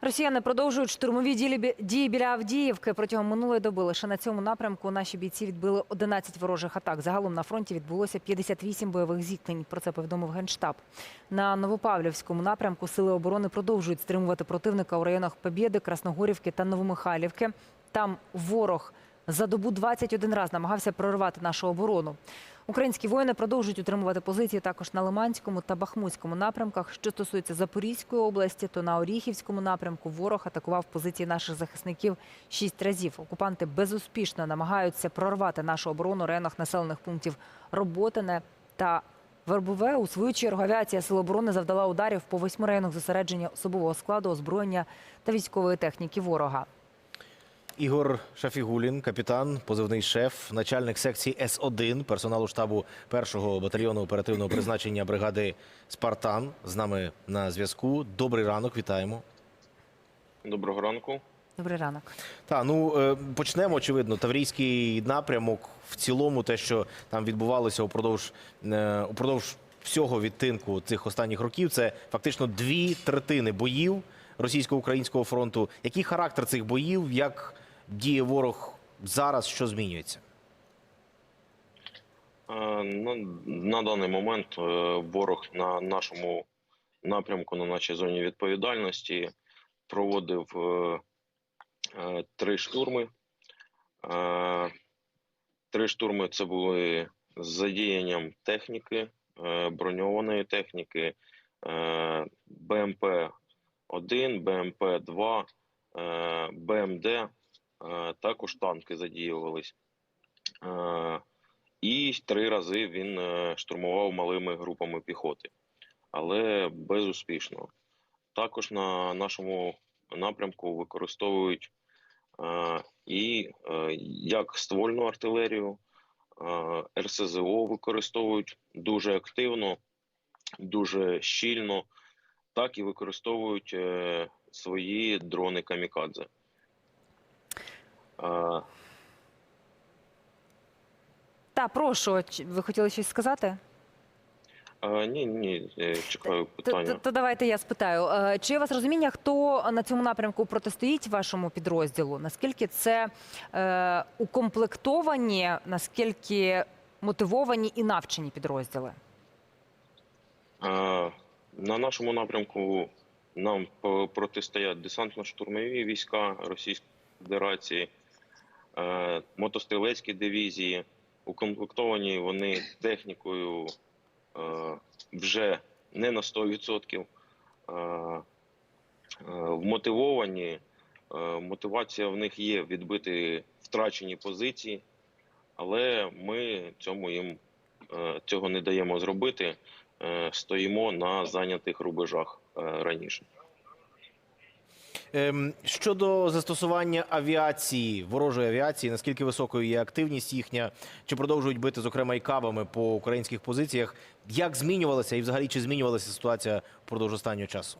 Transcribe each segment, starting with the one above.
Росіяни продовжують штурмові дії біля Авдіївки. Протягом минулої доби лише на цьому напрямку наші бійці відбили 11 ворожих атак. Загалом на фронті відбулося 58 бойових зіткнень. Про це повідомив генштаб. На Новопавлівському напрямку сили оборони продовжують стримувати противника у районах Побєди, Красногорівки та Новомихайлівки. Там ворог за добу 21 раз намагався прорвати нашу оборону. Українські воїни продовжують утримувати позиції також на Лиманському та Бахмутському напрямках. Що стосується Запорізької області, то на Оріхівському напрямку ворог атакував позиції наших захисників шість разів. Окупанти безуспішно намагаються прорвати нашу оборону в районах населених пунктів Роботине та Вербове. У свою чергу авіація Сил оборони завдала ударів по восьми районах зосередження особового складу, озброєння та військової техніки ворога. Ігор Шафігулін, капітан, позивний шеф, начальник секції С1 персоналу штабу першого батальйону оперативного призначення бригади Спартан. З нами на зв'язку. Добрий ранок, вітаємо. Доброго ранку. Добрий ранок. Та ну е, почнемо. Очевидно, Таврійський напрямок в цілому, те, що там відбувалося упродовж е, упродовж всього відтинку цих останніх років, це фактично дві третини боїв російсько-українського фронту. Який характер цих боїв? Як діє ворог зараз? Що змінюється? Е, На, на даний момент е, ворог на нашому напрямку, на нашій зоні відповідальності проводив е, три штурми. Три штурми це були з задіянням техніки, броньованої техніки, е, БМП-1, БМП-2, е, БМД. Е, Також танки задіювались. Е, І три рази він е, штурмував малими групами піхоти, але безуспішно. Також на нашому напрямку використовують і як ствольну артилерію, РСЗО використовують дуже активно, дуже щільно, так і використовують свої дрони камікадзе. Е, Та прошу, ви хотіли щось сказати? е, Ні, ні, чекаю питання. то, то давайте я спитаю. Чи є у вас розуміння, хто на цьому напрямку протистоїть вашому підрозділу? Наскільки це е, укомплектовані, наскільки мотивовані і навчені підрозділи? Е, На нашому напрямку нам протистоять десантно-штурмові війська Російської Федерації, е, мотострілецькі дивізії. Укомплектовані вони технікою е, вже не на 100%. Е, е, Вмотивовані. Мотивація в них є відбити втрачені позиції, але ми цьому їм цього не даємо зробити стоїмо на зайнятих рубежах раніше. Ем, щодо застосування авіації, ворожої авіації, наскільки високою є активність їхня, чи продовжують бити, зокрема, і кабами по українських позиціях? Як змінювалася і взагалі чи змінювалася ситуація впродовж останнього часу?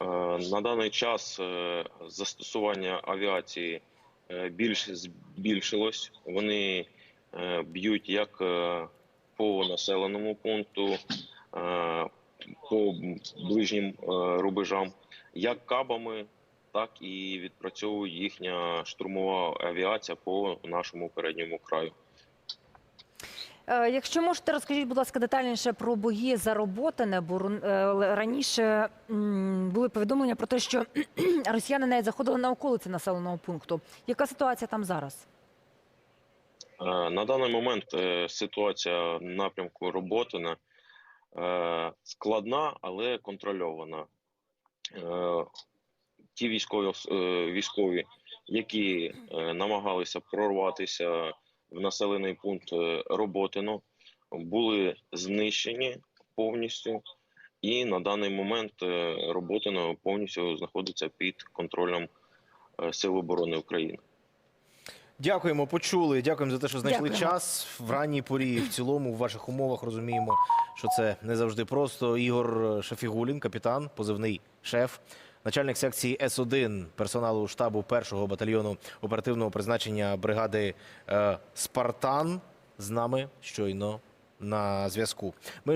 Е, На даний час е, застосування авіації е, більш збільшилось. Вони б'ють як по населеному пункту, по ближнім рубежам, як кабами, так і відпрацьовує їхня штурмова авіація по нашому передньому краю. Е, Якщо можете, розкажіть, будь ласка, детальніше про бої за Роботине, бо е, раніше були повідомлення про те, що росіяни навіть заходили на околиці населеного пункту. Яка ситуація там зараз? Е, На даний момент ситуація на напрямку Роботина е, складна, але контрольована. Е, Ті військові, е, військові, які е, намагалися прорватися в населений пункт Роботино, були знищені повністю. І на даний момент Роботино повністю знаходиться під контролем Сил оборони України. Дякуємо, почули. Дякуємо за те, що знайшли Дякуємо. час в ранній порі. В цілому, в ваших умовах розуміємо, що це не завжди просто. Ігор Шафігулін, капітан, позивний шеф, начальник секції С1 персоналу штабу першого батальйону оперативного призначення бригади е, Спартан. З нами щойно на зв'язку. Ми